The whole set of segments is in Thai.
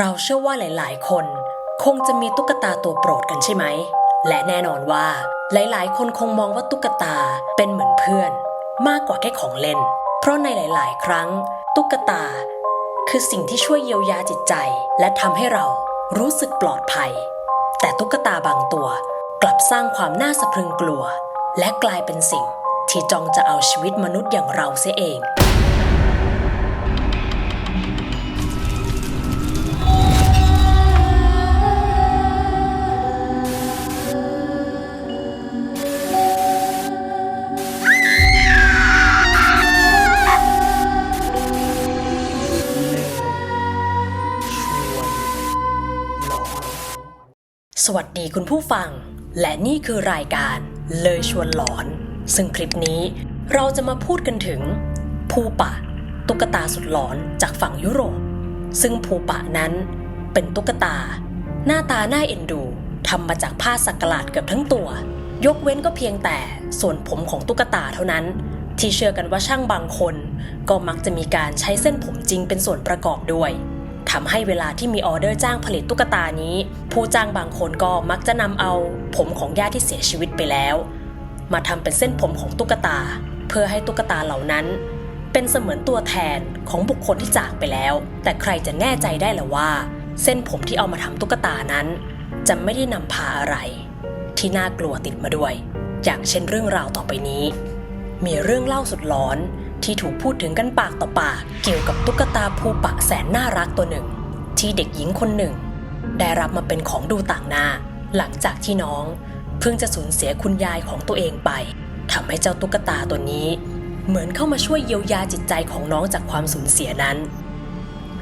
เราเชื่อว่าหลาย ๆ คน คงจะมีตุ๊กตาตัวโปรดกันใช่ไหม และแน่นอนว่าหลาย ๆ คนคงมองว่าตุ๊กตาเป็นเหมือนเพื่อน มากกว่าแค่ของเล่น เพราะในหลาย ๆ ครั้ง ตุ๊กตา คือสิ่งที่ช่วยเยียวยาจิตใจ และทำให้เรารู้สึกปลอดภัย แต่ตุ๊กตาบางตัวกลับสร้างความน่าสะพรึงกลัว และกลายเป็นสิ่งที่จองจะเอาชีวิตมนุษย์อย่างเราเสียเอง สวัสดีคุณผู้ฟัง และนี่คือรายการเลยชวนหลอน ซึ่งคลิปนี้เราจะมาพูดกันถึง ภูปะ ตุ๊กตาสุดหลอนจากฝั่งยุโรป ซึ่งภูปะนั้นเป็นตุ๊กตา หน้าตาน่าเอ็นดูทำมาจากผ้าสักหลาดเกือบทั้งตัว ยกเว้นก็เพียงแต่ส่วนผมของตุ๊กตาเท่านั้น ที่เชื่อกันว่าช่างบางคน ก็มักจะมีการใช้เส้นผมจริงเป็นส่วนประกอบด้วย ทำให้เวลาที่มีออเดอร์จ้างผลิตตุ๊กตานี้ ผู้จ้างบางคนก็มักจะนำเอาผมของญาติที่เสียชีวิตไปแล้ว มาทำเป็นเส้นผมของตุ๊กตา เพื่อให้ตุ๊กตาเหล่านั้น เป็นเสมือนตัวแทนของบุคคลที่จากไปแล้ว แต่ใครจะแน่ใจได้หรือว่า เส้นผมที่เอามาทำตุ๊กตานั้น จะไม่ได้นำพาอะไร ที่น่ากลัวติดมาด้วย อย่างเช่นเรื่องราวต่อไปนี้ มีเรื่องเล่าสุดหลอน ที่ถูกพูดถึงกันปากต่อปากเกี่ยวกับตุ๊กตาภูปะแสนน่ารักตัวหนึ่ง ที่เด็กหญิงคนหนึ่ง ได้รับมาเป็นของดูต่างหน้า หลังจากที่น้องเพิ่งจะสูญเสียคุณยายของตัวเองไปทำให้เจ้าตุ๊กตาตัวนี้ เหมือนเข้ามาช่วยเยียวยาจิตใจของน้องจากความสูญเสียนั้น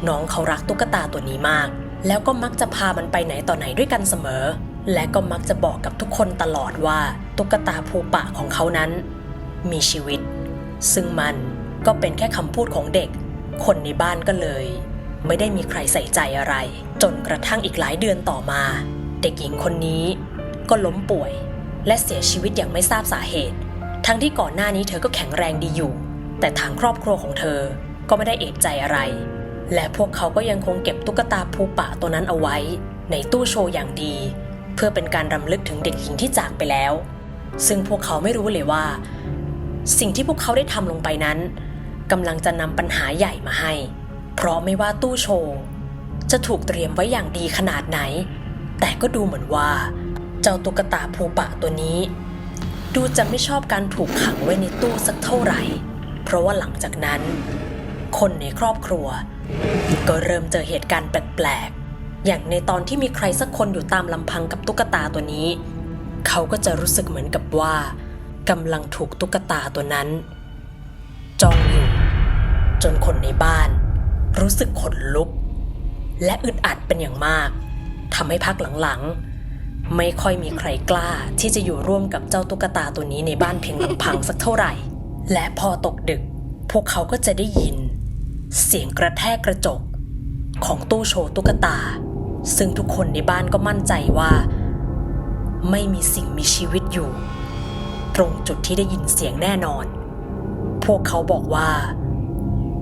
น้องเขารักตุ๊กตาตัวนี้มาก แล้วก็มักจะพามันไปไหนต่อไหนด้วยกันเสมอ และก็มักจะบอกกับทุกคนตลอดว่าตุ๊กตาภูปะของเขานั้น มีชีวิต ซึ่งมัน ก็เป็นแค่คำพูดของเด็ก คนในบ้านก็เลย ไม่ได้มีใครใส่ใจอะไร จนกระทั่งอีกหลายเดือนต่อมา เด็กหญิงคนนี้ ก็ล้มป่วย และเสียชีวิตอย่างไม่ทราบสาเหตุ ทั้งที่ก่อนหน้านี้เธอก็แข็งแรงดีอยู่ แต่ทางครอบครัวของเธอก็ไม่ได้เอกใจอะไร และพวกเขาก็ยังคงเก็บตุ๊กตาภูปะตัวนั้นเอาไว้ ในตู้โชว์อย่างดี เพื่อเป็นการรำลึกถึงเด็กหญิงที่จากไปแล้ว ซึ่งพวกเขาไม่รู้เลยว่า สิ่งที่พวกเขาได้ทำลงไปนั้น กำลังจะนำปัญหาใหญ่มาให้ เพราะไม่ว่าตู้โชว์ จะถูกเตรียมไว้อย่างดีขนาดไหน แต่ก็ดูเหมือนว่า เจ้าตุ๊กตาภูปะตัวนี้ ดูจะไม่ชอบการถูกขังไว้ในตู้สักเท่าไหร่ เพราะว่าหลังจากนั้น คนในครอบครัว ก็เริ่มเจอเหตุการณ์แปลกๆ อย่างในตอนที่มีใครสักคนอยู่ตามลำพังกับตุ๊กตาตัวนี้ เขาก็จะรู้สึกเหมือนกับว่ากำลังถูกตุ๊กตาตัวนั้น จนคนในบ้าน รู้สึกขนลุก และอึดอัดเป็นอย่างมากทำให้พักหลังๆ ไม่ค่อยมีใครกล้าที่จะอยู่ร่วมกับเจ้าตุ๊กตาตัวนี้ในบ้านเพียงลำพังสักเท่าไหร่ และพอตกดึก พวกเขาก็จะได้ยิน เสียงกระแทกกระจก ของตู้โชว์ตุ๊กตา ซึ่งทุกคนในบ้านก็มั่นใจว่า ไม่มีสิ่งมีชีวิตอยู่ ตรงจุดที่ได้ยินเสียงแน่นอน พวกเขาบอกว่า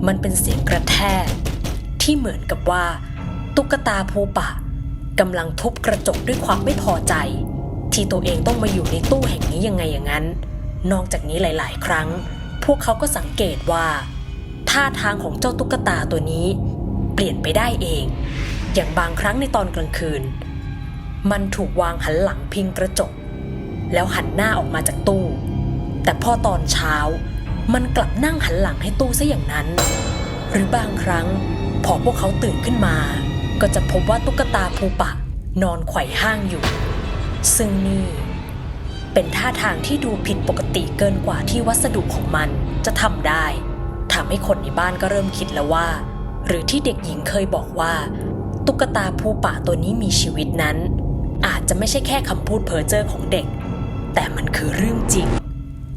มันเป็นเสียงกระแทก ที่เหมือนกับว่า ตุ๊กตาภูปะกำลังทุบกระจกด้วยความไม่พอใจ ที่ตัวเองต้องมาอยู่ในตู้แห่งนี้ยังไงอย่างนั้น นอกจากนี้หลาย ๆ ครั้ง พวกเขาก็สังเกตว่า ท่าทางของเจ้าตุ๊กตาตัวนี้ เปลี่ยนไปได้เอง อย่างบางครั้งในตอนกลางคืน มันถูกวางหันหลังพิงกระจก แล้วหันหน้าออกมาจากตู้ แต่พอตอนเช้า มันกลับนั่งหันหลังให้ตู้ซะอย่างนั้น หรือบางครั้ง พอพวกเขาตื่นขึ้นมา ก็จะพบว่าตุ๊กตาภูปะ นอนไขว่ห้างอยู่ ซึ่งนี่ เป็นท่าทางที่ดูผิดปกติเกินกว่าที่วัสดุของมันจะทำได้ทำให้คนในบ้านก็เริ่มคิดแล้วว่า หรือที่เด็กหญิงเคยบอกว่า ตุ๊กตาภูปะตัวนี้มีชีวิตนั้น อาจจะไม่ใช่แค่คำพูดเพ้อเจ้อของเด็ก แต่มันคือเรื่องจริง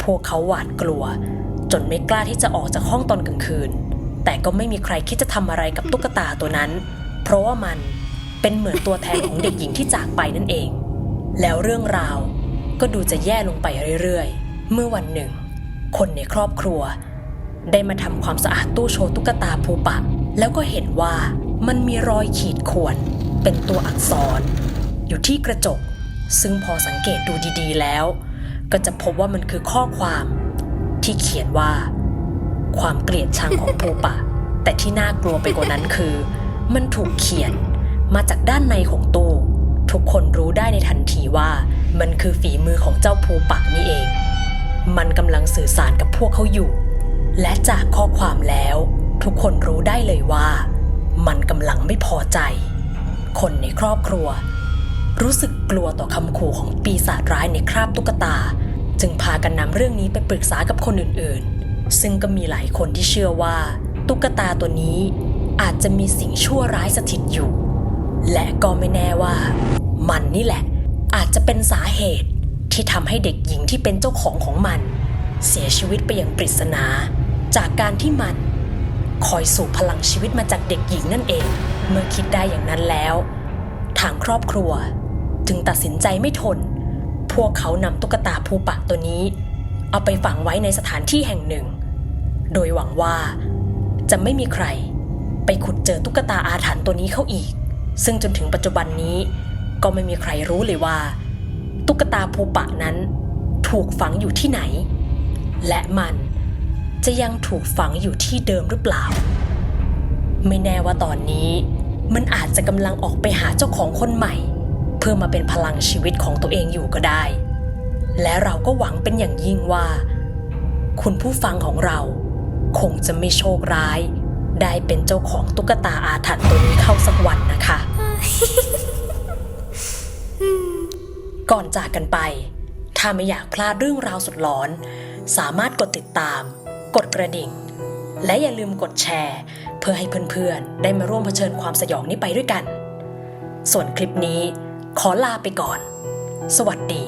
พวกเขาหวาดกลัว จนไม่กล้าที่จะออกจากห้องตอนกลางคืน แต่ก็ไม่มีใครคิดจะทำอะไรกับตุ๊กตาตัวนั้น เพราะว่ามันเป็นเหมือนตัวแทนของเด็กหญิงที่จากไปนั่นเอง แล้วเรื่องราวก็ดูจะแย่ลงไปเรื่อยๆ เมื่อวันหนึ่ง คนในครอบครัว ได้มาทำความสะอาดตู้โชว์ตุ๊กตาภูปะ แล้วก็เห็นว่ามันมีรอยขีดข่วน เป็นตัวอักษร อยู่ที่กระจก ซึ่งพอสังเกตดูดีๆแล้ว ก็จะพบว่ามันคือข้อความ ที่เขียนว่า ความเกลียดชังของภูปะแต่ที่น่ากลัวไปกว่านั้นคือ มันถูกเขียนมาจากด้านในของตู้ทุกคนรู้ได้ในทันทีว่า มันคือฝีมือของเจ้าภูปะนี่เอง มันกำลังสื่อสารกับพวกเขาอยู่ และจากข้อความแล้ว ทุกคนรู้ได้เลยว่า มันกำลังไม่พอใจ คนในครอบครัว รู้สึกกลัวต่อคำขู่ของปีศาจร้ายในคราบตุ๊กตา จึงพากันนำเรื่องนี้ไปปรึกษากับคนอื่นๆ ซึ่งก็มีหลายคนที่เชื่อว่า ตุ๊กตาตัวนี้อาจจะมีสิ่งชั่วร้ายสถิตอยู่ และก็ไม่แน่ว่า มันนี่แหละ อาจจะเป็นสาเหตุที่ทำให้เด็กหญิงที่เป็นเจ้าของของมัน เสียชีวิตไปอย่างปริศนา จากการที่มัน คอยสูบพลังชีวิตมาจากเด็กหญิงนั่นเอง เมื่อคิดได้อย่างนั้นแล้ว ทางครอบครัว จึงตัดสินใจไม่ทน พวกเขานำตุ๊กตาภูปะตัวนี้ เอาไปฝังไว้ในสถานที่แห่งหนึ่ง โดยหวังว่าจะไม่มีใคร ไปขุดเจอตุ๊กตาอาถรรพ์ตัวนี้เข้าอีก ซึ่งจนถึงปัจจุบันนี้ ก็ไม่มีใครรู้เลยว่า ตุ๊กตาภูปะนั้น ถูกฝังอยู่ที่ไหน และมันจะยังถูกฝังอยู่ที่เดิมหรือเปล่า ไม่แน่ว่าตอนนี้ มันอาจจะกำลังออกไปหาเจ้าของคนใหม่ พื่อมาเป็นพลังชีวิตของตัวเองอยู่ก็ได้ และเราก็หวังเป็นอย่างยิ่งว่า คุณผู้ฟังของเรา คงจะไม่โชคร้าย ได้เป็นเจ้าของตุ๊กตาอาถรรพ์ตัวนี้เข้าสักวันนะคะ ก่อนจากกันไป ถ้าไม่อยากพลาดเรื่องราวสุดหลอน สามารถกดติดตาม กดกระดิ่ง และอย่าลืมกดแชร์ เพื่อให้เพื่อนๆ ได้มาร่วมเผชิญความสยองนี้ไปด้วยกัน ส่วนคลิปนี้ ขอลาไปก่อน สวัสดี